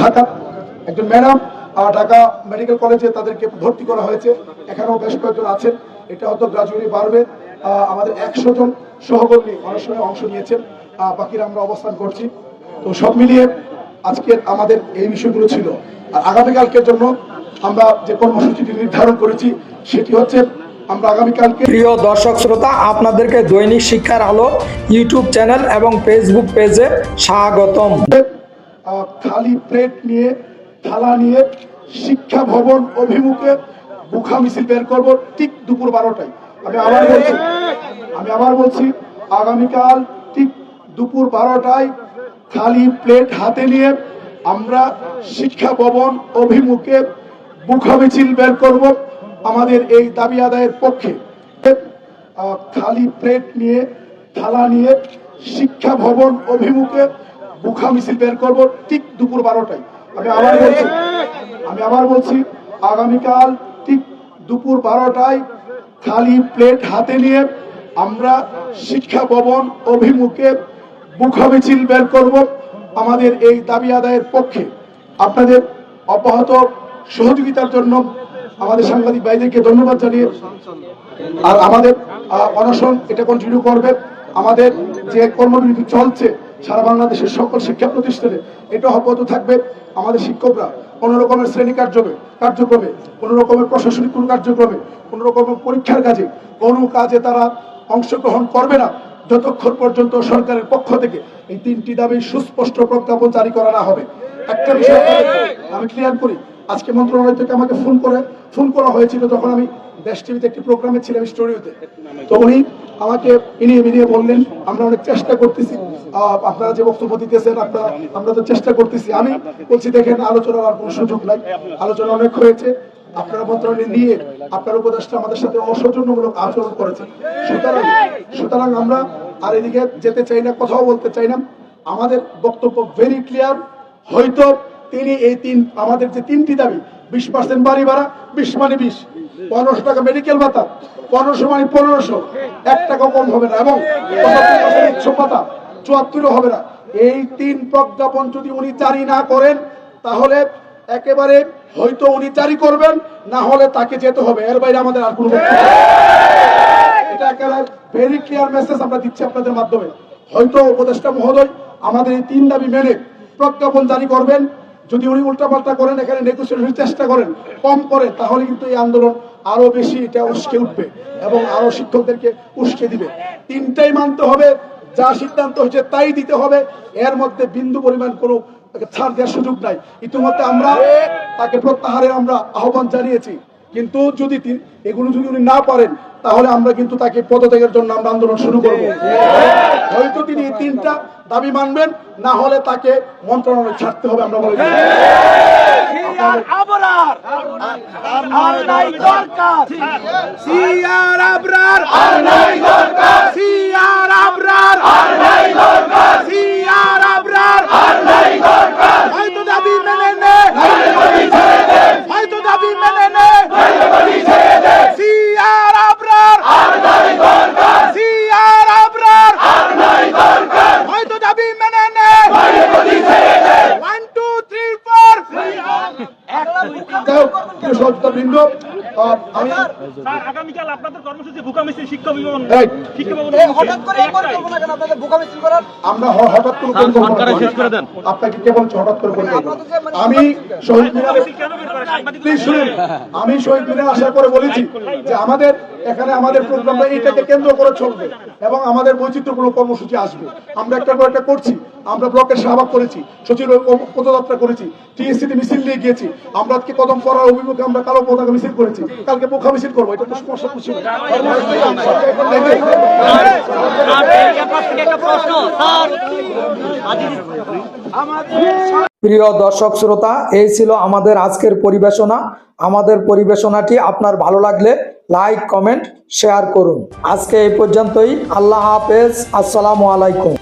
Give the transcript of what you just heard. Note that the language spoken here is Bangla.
ঢাকা। একজন ম্যাডাম ঢাকা মেডিকেল কলেজে তাদেরকে ভর্তি করা হয়েছে। এখানেও বেশ কয়েকজন আছেন। এটা হয়তো গ্রাজুয়ালি বাড়বে। আমাদের একশো জন সহকর্মী অনশনে অংশ নিয়েছেন। বাকিরা আমরা অবস্থান করছি। তো সব মিলিয়ে আজকের আমাদের এই বিষয়গুলো ছিল। আর আগামীকালকের জন্য আমরা যে কর্মসূচিটি নির্ধারণ করেছি, সেটি হচ্ছে আমরা আগামীকালকে প্রিয় দর্শক শ্রোতা, আপনাদেরকে দৈনিক শিক্ষার আলো ইউটিউব চ্যানেল এবং ফেসবুক পেজে স্বাগতম। খালি প্লেট নিয়ে, থালা নিয়ে শিক্ষা ভবন অভিমুখে বুখা মিছিল বের করব ঠিক দুপুর বারোটায়। আমি আবার বলছি, আমি আবার বলছি, আগামীকাল ঠিক দুপুর বারোটায় খালি প্লেট হাতে নিয়ে আমরা শিক্ষা ভবন অভিমুখে বুখা মিছিল বের করব আমাদের এই দাবি আদায়ের পক্ষে। খালি প্লেট নিয়ে, থালা নিয়ে শিক্ষা ভবন অভিমুখে বুখা মিছিল বের করব ঠিক দুপুর বারোটায়। আমি আবার বলছি, আমি আবার বলছি, আগামীকাল ঠিক দুপুর বারোটায় খালি প্লেট হাতে নিয়ে আমরা শিক্ষা ভবন অভিমুখে বুখা মিছিল বের করব আমাদের এই দাবি আদায়ের পক্ষে। আপনাদের অব্যাহত সহযোগিতার জন্য আমাদের সাংবাদিক ভাইদেরকে ধন্যবাদ জানিয়ে আর আমাদের অনশন এটা কন্টিনিউ করবে। আমাদের যে কর্মবিরতি চলছে সারা বাংলাদেশের সকল শিক্ষা প্রতিষ্ঠানে এটা অব্যাহত থাকবে। আমাদের শিক্ষকরা কোন রকমের শ্রেণি কার্যক্রমে কার্যক্রমে, কোন রকমের প্রশাসনিক কোন কার্যক্রমে, কোন রকমের পরীক্ষার কাজে কোন কাজে তারা অংশগ্রহণ করবে না। যতক্ষণ পর্যন্ত সরকারের পক্ষ থেকে এই তিনটি দাবি সুস্পষ্ট প্রজ্ঞাপন জারি করা না হবে। একটা বিষয় আমি ক্লিয়ার করি আজকে মন্ত্রণালয় থেকে আমাকে ফোন করে, ফোন করা হয়েছিল যখন আমি দেশ টিভিতে একটি প্রোগ্রামে ছিলাম স্টুডিওতে। তো উনি আমাকে ইনিয়ে মিনিয়ে বললেন, আমরা অনেক চেষ্টা করতেছি। আপনারা যে বক্তব্য দিতেছেন, আপনারা, আমরা তো চেষ্টা করতেছি। আমি বলছি, দেখেন, আলোচনার আর কোনো সুযোগ নাই। আলোচনা অনেক হয়েছে। আপনারা মন্ত্রণালয় নিয়ে আপনার উপদেষ্টা আমাদের সাথে অসৌজন্যমূলক আচরণ করেছে সুতরাং সুতরাং আমরা আর এদিকে যেতে চাই না, কথাও বলতে চাই না। আমাদের বক্তব্য ভেরি ক্লিয়ার হয়তো তিনি এই তিন, আমাদের যে তিনটি দাবি, বিশ পার্সেন্ট বাড়ি ভাড়া, বিশ মানে বিশ। পনেরোশো টাকা মেডিকেল ভাতা, পনেরোশো মানে পনেরোশো। এক টাকা কম হবে না, এবং ইচ্ছুক ভাতা, চুয়াত্তরও হবে না। এই তিন প্রজ্ঞাপন যদি উনি জারি না করেন, তাহলে একেবারে হয়তো উনি জারি করবেন, না হলে তাকে যেতে হবে। এর বাইরে আমাদের আর কোনো এটা একেবারে ভেরি ক্লিয়ার মেসেজ আমরা দিচ্ছি আপনাদের মাধ্যমে। হয়তো উপদেষ্টা মহোদয় আমাদের এই তিন দাবি মেনে প্রজ্ঞাপন জারি করবেন যদি উনি উল্টাপাল্টা করেন, এখানে নেগোসিয়েশনের চেষ্টা করেন, কম করে, তাহলে কিন্তু এই আন্দোলন আরও বেশি এটা উস্কে উঠবে এবং আরও শিক্ষকদেরকে উস্কে দিবে। তিনটাই মানতে হবে, যা সিদ্ধান্ত হয়েছে তাই দিতে হবে। এর মধ্যে বিন্দু পরিমাণ কোনো ছাড় দেওয়ার সুযোগ নাই। ইতিমধ্যে আমরা তাকে প্রত্যাহারে আমরা আহ্বান জানিয়েছি। কিন্তু যদি এগুলো যদি উনি না পারেন তাহলে আমরা কিন্তু তাকে পদত্যাগের জন্য আমরা আন্দোলন শুরু করব। হয়তো তিনি এই তিনটা দাবি মানবেন না হলে তাকে মন্ত্রণালয় ছাড়তে হবে আমরা বলে আবরার! আর নাই দরকার! সিয়ার আবরার আর নাই দরকার সিয়ার আবরার আর নাই দরকার সিয়ার আবরার আর নাই দরকার হয়তো দাবি মেনে নে হয়তো দাবি মেনে নে সিয়ার আবরার আর নাই দরকার সিয়ার আবরার আর নাই দরকার হয়তো দাবি মেনে নে ওয়ান টু থ্রি ফোর যাই হোক, আমি আগামীকাল আপনাদের কর্মসূচি ভুকা মিছিল শিক্ষা বিবরণ শিক্ষা ভবন হঠাৎ করে আপনাদের মিছিল করার আমরা হঠাৎ করে পরিকল্পনা সরকারে শেষ করে দেন। আপনাকে কে বলছে হঠাৎ করে মানে- আমি শহীদ মিনারে শুনেন আমি শহীদ মিনারে আসার পরে বলেছি যে আমাদের এখানে আমাদের প্রোগ্রামটা এইটাকে কেন্দ্র করে চলবে এবং আমাদের বৈচিত্র্যপূর্ণ কর্মসূচি আসবে। আমরা একটা পর একটা করছি। আমরা ব্লকের শাহবাগ করেছি, সচিব পদযাত্রা করেছি, টিএসসিতে মিছিল নিয়ে গিয়েছি, আমরা আজকে কদম করার অভিমুখে আমরা কালো পতাকা মিছিল করেছি, কালকে পোখা মিছিল করব, এটা তো সমস্যা কিছু প্রিয় দর্শক শ্রোতা, এই ছিল আমাদের আজকের পরিবেশনা। আমাদের পরিবেশনাটি আপনার ভালো লাগলে লাইক, কমেন্ট, শেয়ার করুন। আজকে এই পর্যন্তই। আল্লাহ হাফেজ। আসসালামু আলাইকুম।